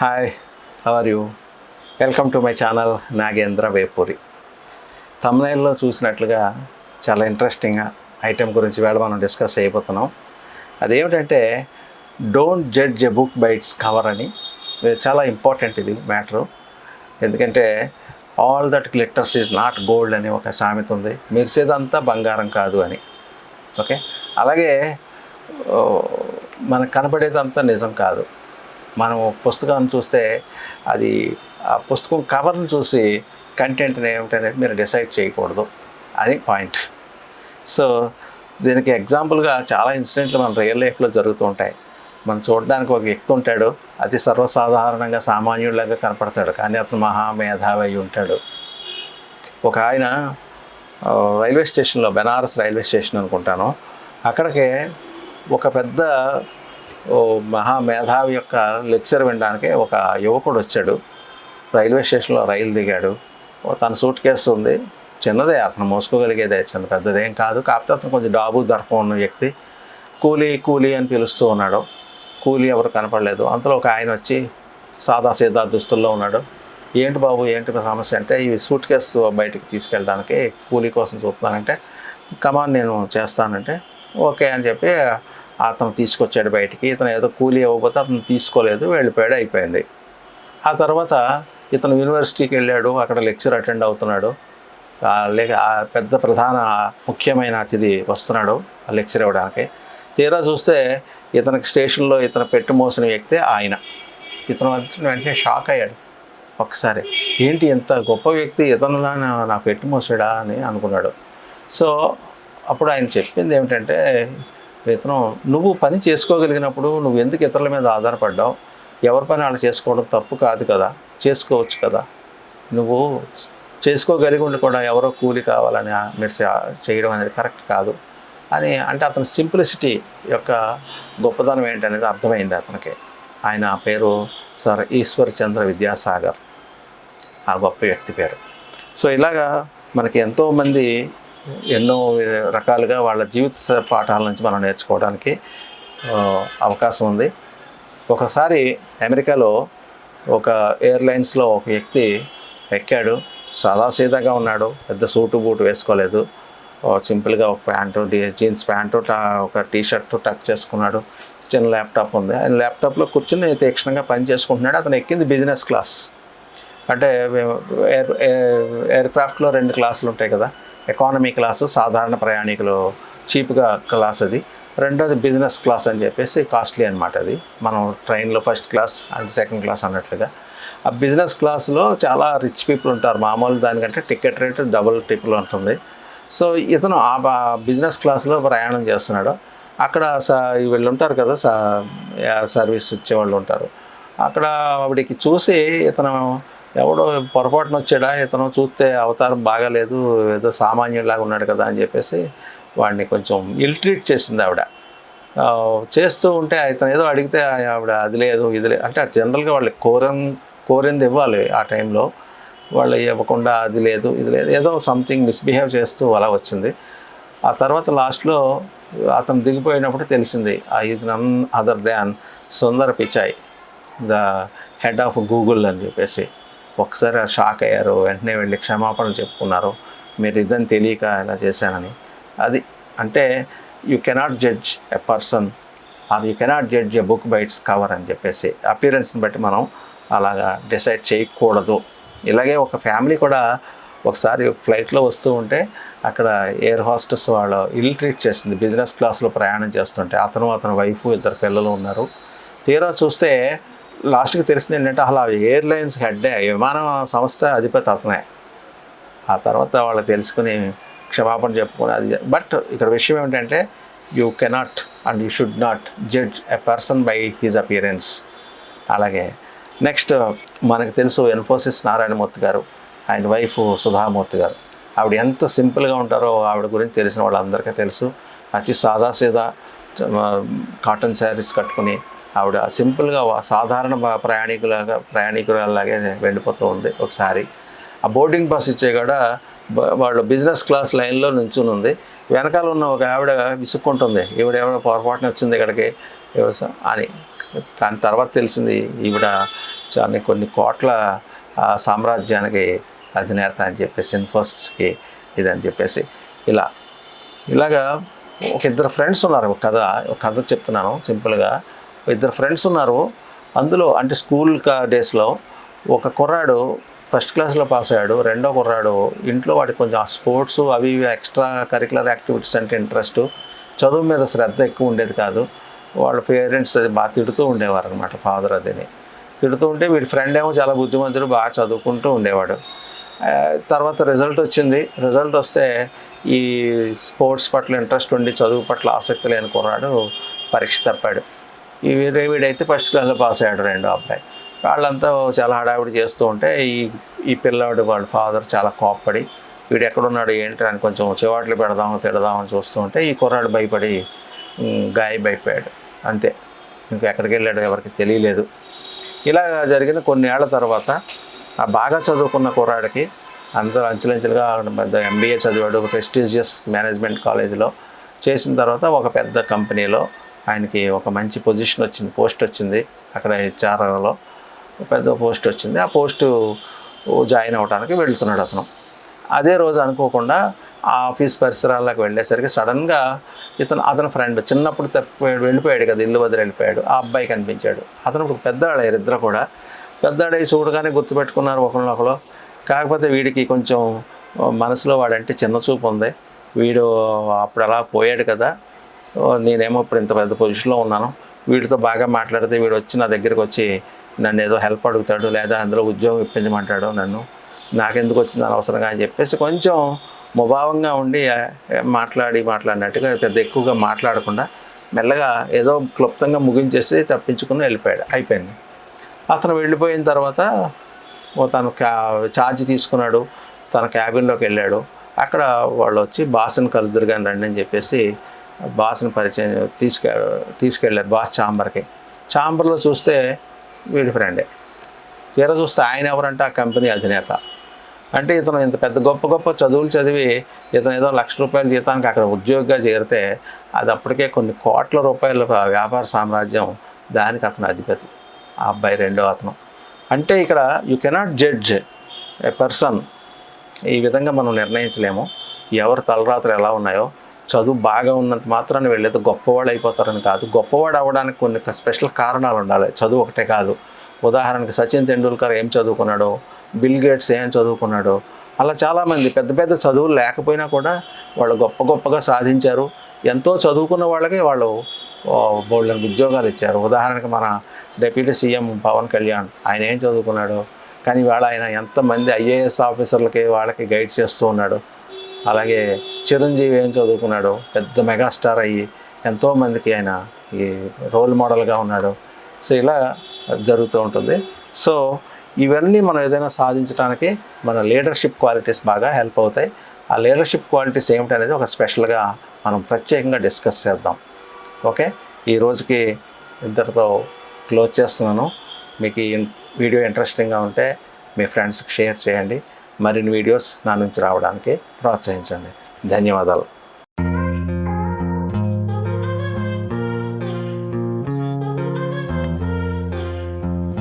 Hi are you welcome to my channel Nagendra Vepuri తమ్నైల్లో చూసినట్లుగా చాలా interesting item గురించి వేళ మనం డిస్కస్ అయిపోతున్నాం అదేమిటంటే don't judge a book by its cover అని. చాలా ఇంపార్టెంట్ ఇది మ్యాటరు ఎందుకంటే all that glitters is not gold అని ఒక సామెత ఉంది. మెరిసేదంతా బంగారం కాదు అని. ఓకే అలాగే మనకు కనబడేదంతా నిజం కాదు. మనం పుస్తకాన్ని చూస్తే అది ఆ పుస్తకం కవర్ని చూసి కంటెంట్ ఏమిటనేది మీరు డిసైడ్ చేయకూడదు. అది పాయింట్ సో దీనికి ఎగ్జాంపుల్గా చాలా ఇన్సిడెంట్లు మన రియల్ లైఫ్లో జరుగుతూ ఉంటాయి. మనం చూడడానికి ఒక వ్యక్తి ఉంటాడు అతి సర్వసాధారణంగా సామాన్యుడిలాగా కనపడతాడు. కానీ అతను మహామేధావి అయి ఉంటాడు. ఒక ఆయన రైల్వే స్టేషన్లో బెనారస్ రైల్వే స్టేషన్ అనుకుంటాను. అక్కడికి ఒక పెద్ద ఓ మహామేధావి యొక్క లెక్చర్ వినడానికి ఒక యువకుడు వచ్చాడు. రైల్వే స్టేషన్లో రైలు దిగాడు. తన సూట్ కేసు ఉంది. చిన్నదే అతను మోసుకోగలిగేదే చిన్న పెద్దదేం కాదు. కాకపోతే అతను కొంచెం డాబు దర్పం ఉన్న వ్యక్తి. కూలీ కూలీ అని పిలుస్తూ ఉన్నాడు. కూలీ ఎవరు కనపడలేదు. అంతలో ఒక ఆయన వచ్చి సాదా సీదా దుస్తుల్లో ఉన్నాడు. ఏంటి బాబు ఏంటి సమస్య? అంటే ఈ సూట్ కేసు బయటికి తీసుకెళ్ళడానికి కూలీ కోసం చూస్తున్నానంటే కమాన్ నేను చేస్తానంటే ఓకే అని చెప్పి అతను తీసుకొచ్చాడు బయటికి. ఇతను ఏదో కూలీ ఇవ్వకపోతే అతను తీసుకోలేదు వెళ్ళిపోయాడు అయిపోయింది. ఆ తర్వాత ఇతను యూనివర్సిటీకి వెళ్ళాడు అక్కడ లెక్చర్ అటెండ్ అవుతున్నాడు. లేక ఆ పెద్ద ప్రధాన ముఖ్యమైన అతిథి వస్తున్నాడు ఆ లెక్చర్ ఇవ్వడానికి తీరా చూస్తే ఇతనికి స్టేషన్లో ఇతను పెట్టి మోసిన వ్యక్తి ఆయన. ఇతను వెంటనే షాక్ అయ్యాడు. ఒకసారి ఏంటి ఇంత గొప్ప వ్యక్తి ఇతను నా- నా పెట్టి మోసాడా? అని అనుకున్నాడు. సో అప్పుడు ఆయన చెప్పింది ఏమిటంటే విత్తనం నువ్వు పని చేసుకోగలిగినప్పుడు నువ్వు ఎందుకు ఇతరుల మీద ఆధారపడ్డావు? ఎవరి పని వాళ్ళు చేసుకోవడం తప్పు కాదు కదా? చేసుకోవచ్చు కదా? నువ్వు చేసుకోగలిగి ఉండి కూడా ఎవరో కూలి కావాలని మీరు చేయడం అనేది కరెక్ట్ కాదు అని అంటే అతని సింప్లిసిటీ యొక్క గొప్పదనం ఏంటనేది అర్థమైంది అతనికి. ఆయన పేరు సార్ ఈశ్వర్ చంద్ర విద్యాసాగర్. ఆ గొప్ప వ్యక్తి పేరు. సో ఇలాగా మనకి ఎంతోమంది ఎన్నో రకాలుగా వాళ్ళ జీవిత పాఠాల నుంచి మనం నేర్చుకోవడానికి అవకాశం ఉంది. ఒకసారి అమెరికాలో ఒక ఎయిర్లైన్స్లో ఒక వ్యక్తి ఎక్కాడు. సాదాసీదాగా ఉన్నాడు. పెద్ద సూటు బూటు వేసుకోలేదు. సింపుల్గా ఒక ప్యాంటు జీన్స్ ప్యాంటు ఒక టీ షర్ట్ టక్ చేసుకున్నాడు. చిన్న ల్యాప్టాప్ ఉంది. ఆయన ల్యాప్టాప్లో కూర్చుని తీక్షణంగా పని చేసుకుంటున్నాడు. అతను ఎక్కింది బిజినెస్ క్లాస్. అంటే ఎయిర్ ఎయిర్ క్రాఫ్ట్లో రెండు క్లాసులు ఉంటాయి కదా. ఎకానమీ క్లాసు సాధారణ ప్రయాణికులు చీప్గా క్లాస్ అది. రెండోది బిజినెస్ క్లాస్ అని చెప్పేసి కాస్ట్లీ అనమాట అది. మనం ట్రైన్లో first class and second class అన్నట్లుగా. ఆ బిజినెస్ క్లాస్లో చాలా రిచ్ పీపుల్ ఉంటారు. మామూలు దానికంటే టికెట్ రేట్ డబుల్ ట్రిపుల్ ఉంటుంది. సో ఇతను ఆ బిజినెస్ క్లాస్లో ప్రయాణం చేస్తున్నాడు. అక్కడ స వీళ్ళు ఉంటారు కదా స సర్వీస్ ఇచ్చేవాళ్ళు ఉంటారు. అక్కడ ఆవిడకి చూసి ఇతను ఎవడో పొరపాటున వచ్చాడా ఇతను చూస్తే అవతారం బాగాలేదు ఏదో సామాన్యులాగా ఉన్నాడు కదా అని చెప్పేసి వాడిని కొంచెం ఇల్ట్రీట్ చేసింది ఆవిడ. చేస్తూ ఉంటే ఇతను ఏదో అడిగితే ఆవిడ అది లేదు ఇది లేదు. అంటే జనరల్గా వాళ్ళు కోరన్ కోరింది ఇవ్వాలి ఆ టైంలో. వాళ్ళు ఇవ్వకుండా అది లేదు ఇది లేదు ఏదో సంథింగ్ మిస్బిహేవ్ చేస్తూ అలా వచ్చింది. ఆ తర్వాత లాస్ట్లో అతను దిగిపోయినప్పుడు తెలిసింది ఆ is none other than Sundar Pichai the head of Google అని చెప్పేసి. ఒకసారి షాక్ అయ్యారు వెంటనే వెళ్ళి క్షమాపణలు చెప్పుకున్నారు మీరు ఇదని తెలియక ఇలా చేశానని. అది అంటే you cannot judge a person or you cannot judge a book by its cover అని చెప్పేసి. అపీరెన్స్ని బట్టి మనం అలాగా డిసైడ్ చేయకూడదు. ఇలాగే ఒక ఫ్యామిలీ కూడా ఒకసారి ఫ్లైట్లో వస్తూ ఉంటే అక్కడ ఎయిర్ హోస్టెస్ వాళ్ళు ఇల్ ట్రీట్ చేసింది బిజినెస్ క్లాస్లో ప్రయాణం చేస్తుంటే అతను అతని వైఫ్ ఇద్దరు పిల్లలు ఉన్నారు. తీరా చూస్తే లాస్ట్కి తెలిసింది ఏంటంటే అసలు ఎయిర్లైన్స్ హెడ్డే విమాన సంస్థ అధిపతి అతనే. ఆ తర్వాత వాళ్ళు తెలుసుకుని క్షమాపణ చెప్పుకొని అది బట్ ఇక్కడ విషయం ఏమిటంటే you cannot and you should not judge a person by his appearance అలాగే నెక్స్ట్ మనకు తెలుసు ఇన్ఫోసిస్ నారాయణమూర్తి గారు ఆయన వైఫ్ సుధామూర్తి గారు. ఆవిడ ఎంత సింపుల్గా ఉంటారో ఆవిడ గురించి తెలిసిన వాళ్ళందరికీ తెలుసు. అతి సాదాసీదా కాటన్ శారీస్ కట్టుకుని ఆవిడ సింపుల్గా సాధారణ ప్రయాణికులాగా ప్రయాణికులలాగే వెళ్ళిపోతూ ఉంది ఒకసారి. ఆ బోర్డింగ్ పాస్ ఇచ్చే కూడా వాళ్ళు బిజినెస్ క్లాస్ లైన్లో నుంచుని ఉంది. వెనకాల ఉన్న ఒక ఆవిడ విసుక్కుంటుంది. ఈవిడ ఎవడో పొరపాటున వచ్చింది ఇక్కడికి? అని. దాని తర్వాత తెలిసింది ఈవిడ చాలా కొన్ని కోట్ల సామ్రాజ్యానికి అధినేత అని చెప్పేసి ఇన్ఫోసిస్కి ఇదని చెప్పేసి. ఇలా. ఇలాగా ఒక ఇద్దరు ఫ్రెండ్స్ ఉన్నారు. ఒక కథ ఒక కథ చెప్తున్నాను సింపుల్గా ఇద్దరు ఫ్రెండ్స్ ఉన్నారు. అందులో అంటే స్కూల్ డేస్లో ఒక కుర్రాడు ఫస్ట్ క్లాస్లో పాస్ అయ్యాడు. రెండో కుర్రాడు ఇంట్లో వాడికి కొంచెం స్పోర్ట్స్ అవి ఇవి ఎక్స్ట్రా కరికులర్ యాక్టివిటీస్ అంటే ఇంట్రెస్ట్ చదువు మీద శ్రద్ధ ఎక్కువ ఉండేది కాదు. వాళ్ళ పేరెంట్స్ అది బాగా తిడుతూ ఉండేవారు అనమాట ఫాదర్ అదిని. తిడుతూ ఉంటే వీడి ఫ్రెండ్ ఏమో చాలా బుద్ధిమంతుడు బాగా చదువుకుంటూ ఉండేవాడు. తర్వాత రిజల్ట్ వచ్చింది. రిజల్ట్ వస్తే ఈ స్పోర్ట్స్ పట్ల ఇంట్రెస్ట్ ఉండి చదువు పట్ల ఆసక్తి లేని కుర్రాడు పరీక్ష తప్పాడు. ఈ వీరే వీడైతే ఫస్ట్ క్లాస్లో పాస్ అయ్యాడు రెండో అబ్బాయి. వాళ్ళంతా చాలా హడావిడి చేస్తూ ఉంటే ఈ ఈ పిల్లాడు వాళ్ళ ఫాదర్ చాలా కోప్పడి వీడు ఎక్కడున్నాడు ఏంటి అని కొంచెం చివాట్లు పెడదాం తిడదామని చూస్తూ ఉంటే ఈ కుర్రాడు భయపడి గాయబైపోయాడు అంతే. ఇంకా ఎక్కడికి వెళ్ళాడు ఎవరికి తెలియలేదు. ఇలా జరిగిన కొన్ని ఏళ్ళ తర్వాత ఆ బాగా చదువుకున్న కుర్రాడికి అందరూ అంచులంచులుగా పెద్ద ఎంబీఏ చదివాడు ప్రెస్టీజియస్ మేనేజ్మెంట్ కాలేజీలో చేసిన తర్వాత ఒక పెద్ద కంపెనీలో ఆయనకి ఒక మంచి పొజిషన్ వచ్చింది పోస్ట్ వచ్చింది అక్కడ హెచ్ఆర్ఓలో పెద్ద పోస్ట్ వచ్చింది. ఆ పోస్టు జాయిన్ అవ్వడానికి వెళ్తున్నాడు అతను. అదే రోజు అనుకోకుండా ఆ ఆఫీస్ పరిసరాలకు వెళ్ళేసరికి సడన్గా ఇతను అతని ఫ్రెండ్ చిన్నప్పుడు తప్పిపోయాడు వెళ్ళిపోయాడు కదా ఇల్లు వదిలి వెళ్ళిపోయాడు. ఆ అబ్బాయి కనిపించాడు. అతను ఇప్పుడు పెద్దవాళ్ళయ్యారు ఇద్దరు కూడా. పెద్దవాడై చూడగానే గుర్తుపెట్టుకున్నారు ఒకరినొకరు కాకపోతే వీడికి కొంచెం మనసులో వాడంటే చిన్న చూపు ఉంది. వీడు అప్పుడు అలా పోయాడు కదా నేనేమో ఇప్పుడు ఇంత పెద్ద పొజిషన్లో ఉన్నాను. వీడితో బాగా మాట్లాడితే వీడు వచ్చి నా దగ్గరికి వచ్చి నన్ను ఏదో హెల్ప్ అడుగుతాడు లేదా అందులో ఉద్యోగం ఇప్పించమంటాడు నన్ను. నాకెందుకు వచ్చింది అనవసరంగా అని చెప్పేసి కొంచెం ముభావంగా ఉండి మాట్లాడి మాట్లాడినట్టుగా పెద్ద ఎక్కువగా మాట్లాడకుండా మెల్లగా ఏదో క్లుప్తంగా ముగించేసి తప్పించుకుని వెళ్ళిపోయాడు. అయిపోయింది. అతను వెళ్ళిపోయిన తర్వాత ఓ తను క్యా ఛార్జ్ తీసుకున్నాడు. తన క్యాబిన్లోకి వెళ్ళాడు. అక్కడ వాళ్ళు వచ్చి బాస్ని కలుద్దురు కానీ రండి అని చెప్పేసి బాస్ని పరిచయం తీసుకె తీసుకెళ్ళారు బాస్ ఛాంబర్కి. ఛాంబర్లో చూస్తే వీడి ఫ్రెండే. తీర చూస్తే ఆయన ఎవరంటే ఆ కంపెనీ అధినేత. అంటే ఇతను ఇంత పెద్ద గొప్ప గొప్ప చదువులు చదివి ఇతను ఏదో లక్ష రూపాయల జీతానికి అక్కడ ఉద్యోగిగా చేరితే అది అప్పటికే కొన్ని కోట్ల రూపాయల వ్యాపార సామ్రాజ్యం దానికి అతను అధిపతి. ఆ అబ్బాయి రెండో అతను. అంటే ఇక్కడ you cannot judge a person. ఈ విధంగా మనం నిర్ణయించలేము. ఎవరి తలరాత్రులు ఎలా ఉన్నాయో చదువు బాగా ఉన్నంత మాత్రాన్ని వెళ్ళేది గొప్పవాడు అయిపోతారని కాదు. గొప్పవాడు అవ్వడానికి కొన్ని స్పెషల్ కారణాలు ఉండాలి. చదువు ఒకటే కాదు. ఉదాహరణకి సచిన్ తెండూల్కర్ ఏం చదువుకున్నాడో బిల్ గేట్స్ ఏం చదువుకున్నాడో అలా చాలామంది పెద్ద పెద్ద చదువులు లేకపోయినా కూడా వాళ్ళు గొప్ప గొప్పగా సాధించారు. ఎంతో చదువుకున్న వాళ్ళకే వాళ్ళు బోల్డెన్ ఉద్యోగాలు ఇచ్చారు. ఉదాహరణకి మన డిప్యూటీ సీఎం పవన్ కళ్యాణ్ ఆయన ఏం చదువుకున్నాడు కానీ వాళ్ళ ఆయన ఎంతమంది ఐఏఎస్ ఆఫీసర్లకి వాళ్ళకి గైడ్ చేస్తూ ఉన్నాడు. అలాగే చిరంజీవి ఏం చదువుకున్నాడు పెద్ద మెగాస్టార్ అయ్యి ఎంతోమందికి ఆయన ఈ రోల్ మోడల్గా ఉన్నాడు. సో ఇలా జరుగుతూ ఉంటుంది. సో ఇవన్నీ మనం ఏదైనా సాధించడానికి మన లీడర్షిప్ క్వాలిటీస్ బాగా హెల్ప్ అవుతాయి. ఆ లీడర్షిప్ క్వాలిటీస్ ఏమిటనేది ఒక స్పెషల్గా మనం ప్రత్యేకంగా డిస్కస్ చేద్దాం. ఓకే? ఈ రోజుకి ఇద్దరితో క్లోజ్ చేస్తున్నాను. మీకు ఈ వీడియో ఇంట్రెస్టింగ్గా ఉంటే మీ ఫ్రెండ్స్కి షేర్ చేయండి. మరిన్ని వీడియోస్ నా నుంచి రావడానికి ప్రోత్సహించండి. ధన్యవాదాలు.